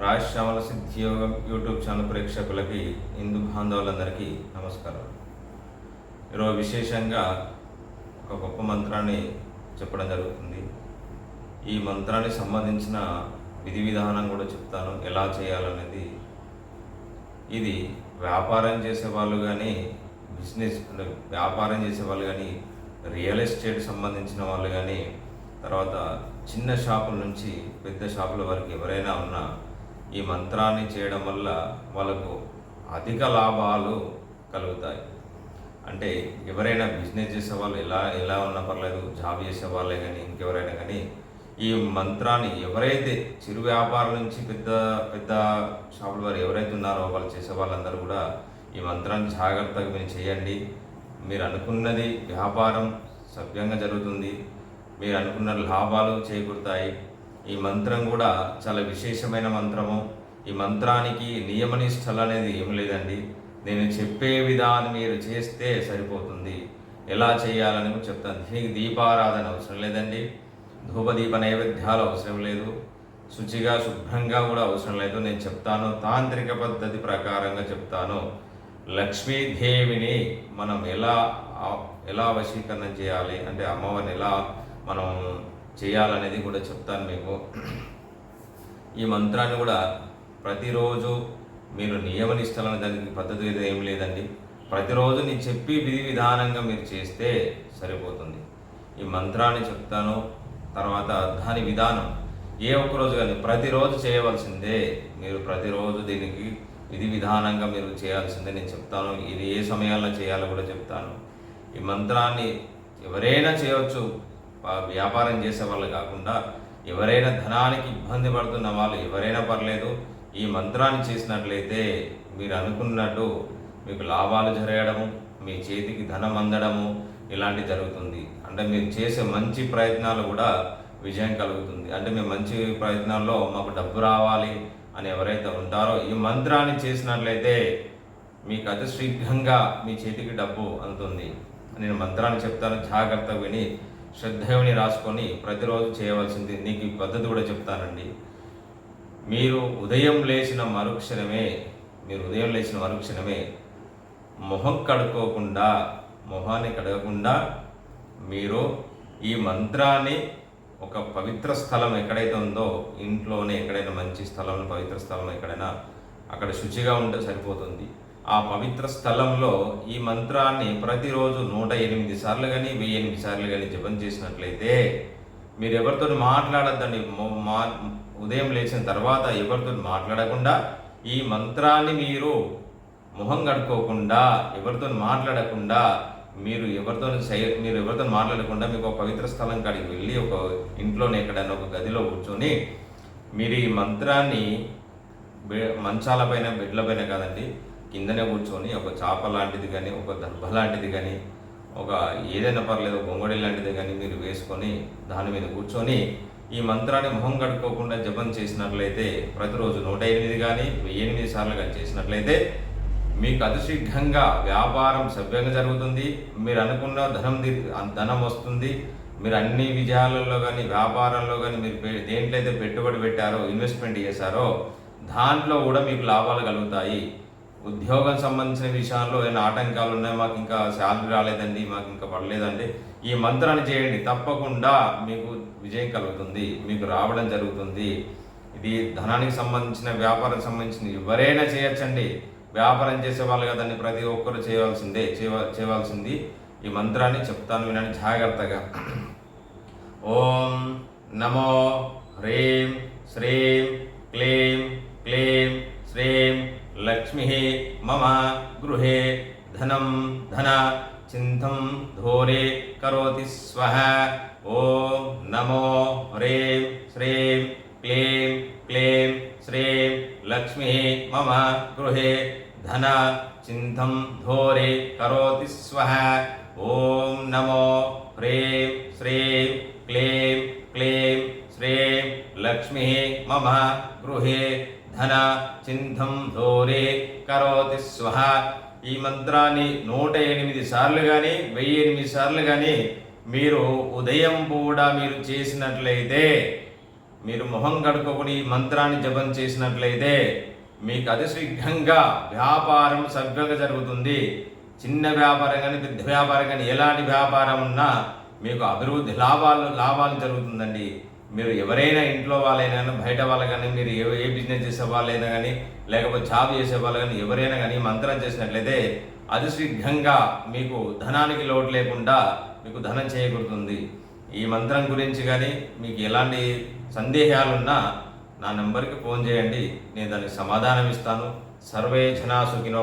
Rajashyamala సిద్ధియోగం YouTube channel ప్రేక్షకులకి హిందూ బాంధవులందరికీ నమస్కారం. ఈరోజు విశేషంగా ఒక గొప్ప మంత్రాన్ని చెప్పడం జరుగుతుంది. ఈ మంత్రానికి సంబంధించిన విధి విధానం కూడా చెప్తాను. ఎలా చేయాలనేది ఇది వ్యాపారం చేసే వాళ్ళు కానీ బిజినెస్ అంటే వ్యాపారం చేసే వాళ్ళు కానీ రియల్ ఎస్టేట్ సంబంధించిన వాళ్ళు కానీ తర్వాత చిన్న షాపుల నుంచి పెద్ద షాపుల వరకు ఎవరైనా ఉన్నా ఈ మంత్రాన్ని చేయడం వల్ల వాళ్ళకు అధిక లాభాలు కలుగుతాయి. అంటే ఎవరైనా బిజినెస్ చేసే వాళ్ళు ఎలా ఎలా ఉన్నా పర్లేదు జాబ్ చేసే వాళ్ళే కానీ ఇంకెవరైనా కానీ ఈ మంత్రాన్ని ఎవరైతే చిరు వ్యాపారం నుంచి పెద్ద పెద్ద షాపుల వారు ఎవరైతే ఉన్నారో వాళ్ళు చేసే వాళ్ళందరూ కూడా ఈ మంత్రాన్ని జాగ్రత్తగా మీరు చేయండి. మీరు అనుకున్నది వ్యాపారం సభ్యంగా జరుగుతుంది. మీరు అనుకున్న లాభాలు చేకూరుతాయి. ఈ మంత్రం కూడా చాలా విశేషమైన మంత్రము. ఈ మంత్రానికి నియమనిష్టలు అనేది ఏం లేదండి. నేను చెప్పే విధానం మీరు చేస్తే సరిపోతుంది. ఎలా చేయాలని చెప్తాను. దీనికి దీపారాధన అవసరం లేదండి. ధూపదీప నైవేద్యాలు అవసరం లేదు. శుచిగా శుభ్రంగా కూడా అవసరం లేదు. నేను చెప్తాను. తాంత్రిక పద్ధతి ప్రకారంగా చెప్తాను. లక్ష్మీదేవిని మనం ఎలా ఎలా వశీకరణ చేయాలి? అంటే అమ్మవారిని ఎలా మనం చేయాలనేది కూడా చెప్తాను మీకు. ఈ మంత్రాన్ని కూడా ప్రతిరోజు మీరు నియమనిష్టలను దానికి పద్ధతి అయితే ఏం లేదండి. ప్రతిరోజు నేను చెప్పి విధి విధానంగా మీరు చేస్తే సరిపోతుంది. ఈ మంత్రాన్ని చెప్తాను తర్వాత దాని విధానం. ఏ ఒక్క రోజు కానీ ప్రతిరోజు చేయవలసిందే. మీరు ప్రతిరోజు దీనికి విధి విధానంగా మీరు చేయాల్సిందే నేను చెప్తాను. ఇది ఏ సమయాల్లో చేయాలో కూడా చెప్తాను. ఈ మంత్రాన్ని ఎవరైనా చేయవచ్చు. వ్యాపారం చేసే వాళ్ళు కాకుండా ఎవరైనా ధనానికి ఇబ్బంది పడుతున్న వాళ్ళు ఎవరైనా పర్లేదు ఈ మంత్రాన్ని చేసినట్లయితే మీరు అనుకున్నట్టు మీకు లాభాలు జరగడము మీ చేతికి ధనం అందడము ఇలాంటి జరుగుతుంది. అంటే మీరు చేసే మంచి ప్రయత్నాలు కూడా విజయం కలుగుతుంది. అంటే మేము మంచి ప్రయత్నాల్లో మాకు డబ్బు రావాలి అని ఎవరైతే ఉంటారో ఈ మంత్రాన్ని చేసినట్లయితే మీకు అతి శీఘ్రంగా మీ చేతికి డబ్బు అందుతుంది. నేను మంత్రాన్ని చెప్తాను జాగ్రత్తగా విని శ్రద్ధేమని రాసుకొని ప్రతిరోజు చేయవలసింది నీకు ఈ పద్ధతి కూడా చెప్తానండి. మీరు ఉదయం లేచిన మరుక్షణమే మీరు ఉదయం లేచిన మరుక్షణమే మొహం కడుక్కోకుండా మొహాన్ని కడగకుండా మీరు ఈ మంత్రాన్ని ఒక పవిత్ర స్థలం ఎక్కడైతే ఉందో ఇంట్లోనే ఎక్కడైనా మంచి స్థలం పవిత్ర స్థలం ఎక్కడైనా అక్కడ శుచిగా ఉంటే సరిపోతుంది. ఆ పవిత్ర స్థలంలో ఈ మంత్రాన్ని ప్రతిరోజు నూట ఎనిమిది సార్లు కానీ వెయ్యి ఎనిమిది సార్లు కానీ జపం చేసినట్లయితే మీరు ఎవరితో మాట్లాడద్దండి. మా ఉదయం లేచిన తర్వాత ఎవరితో మాట్లాడకుండా ఈ మంత్రాన్ని మీరు మొహం కడుక్కోకుండా ఎవరితో మాట్లాడకుండా మీరు ఎవరితో మీరు ఎవరితో మాట్లాడకుండా మీకు ఒక పవిత్ర స్థలం కాడికి వెళ్ళి ఒక ఇంట్లోనే ఎక్కడైనా ఒక గదిలో కూర్చొని మీరు ఈ మంత్రాన్ని మంచాలపైన బెడ్లపైన కాదండి కిందనే కూర్చొని ఒక చాప లాంటిది కానీ ఒక దర్భ లాంటిది కానీ ఒక ఏదైనా పర్లేదు గొంగడి లాంటిది కానీ మీరు వేసుకొని దాని మీద కూర్చొని ఈ మంత్రాన్ని మొహం కడుక్కోకుండా జపం చేసినట్లయితే ప్రతిరోజు నూట ఎనిమిది కానీ వెయ్యి ఎనిమిది సార్లు కానీ చేసినట్లయితే మీకు అతిశీఘ్రంగా వ్యాపారం సవ్యంగా జరుగుతుంది. మీరు అనుకున్న ధనం ధనం వస్తుంది. మీరు అన్ని విజయాలలో కానీ వ్యాపారంలో కానీ మీరు పె- దేంట్లో అయితే పెట్టుబడి పెట్టారో ఇన్వెస్ట్మెంట్ చేశారో దాంట్లో కూడా మీకు లాభాలు కలుగుతాయి. ఉద్యోగం సంబంధించిన విషయాల్లో ఏమైనా ఆటంకాలు ఉన్నాయి? మాకు ఇంకా శాలరీ రాలేదండి మాకు ఇంకా పడలేదండి. ఈ మంత్రాన్ని చేయండి. తప్పకుండా మీకు విజయం కలుగుతుంది. మీకు రావడం జరుగుతుంది. ఇది ధనానికి సంబంధించిన వ్యాపారం సంబంధించిన ఎవరైనా చేయొచ్చండి. వ్యాపారం చేసే వాళ్ళు కదండి ప్రతి ఒక్కరు చేయవలసిందే చేయ- చేయవలసింది ఈ మంత్రాన్ని చెప్తాను వినండి జాగ్రత్తగా. ఓం నమో హ్రీం శ్రీం క్లీం క్లీం శ్రీం లక్ష్మి మమ గృహే ధనం ధన చింతం ధోరే కరోతి స్వహ ఓం నమో హ్రీం శ్రీం క్లీం క్లీం శ్రీం లక్ష్మి మమ గృహే ధన చింతం ధోరే కరోతి స్వహ ఓం నమో హ్రీం శ్రీం క్లీం క్లీం శ్రీం లక్ష్మి మమ గృహే ధన చింతం ధోరే కరోతి స్వహ ఈ మంత్రాన్ని నూట ఎనిమిది సార్లు కానీ వెయ్యి ఎనిమిది సార్లు కానీ మీరు ఉదయం కూడా మీరు చేసినట్లయితే మీరు మొహం కడుక్కొని ఈ మంత్రాన్ని జపం చేసినట్లయితే మీకు అతిశీఘ్రంగా వ్యాపారం సవ్యంగా జరుగుతుంది. చిన్న వ్యాపారం కానీ పెద్ద వ్యాపారం కానీ ఎలాంటి వ్యాపారం ఉన్నా మీకు అభివృద్ధి లాభాలు లాభాలు జరుగుతుందండి. మీరు ఎవరైనా ఇంట్లో వాళ్ళైనా కానీ, బయట వాళ్ళు కానీ మీరు ఏ ఏ బిజినెస్ చేసే వాళ్ళైనా కానీ లేకపోతే జాబ్ చేసే వాళ్ళు కానీ ఎవరైనా కానీ మంత్రం చేసినట్లయితే అది శీఘ్రంగా మీకు ధనానికి లోటు లేకుండా మీకు ధనం చేయకూడుతుంది ఈ మంత్రం గురించి కానీ మీకు ఎలాంటి సందేహాలున్నా నా నెంబర్కి ఫోన్ చేయండి. నేను దానికి సమాధానం ఇస్తాను సర్వే జనా సుఖినో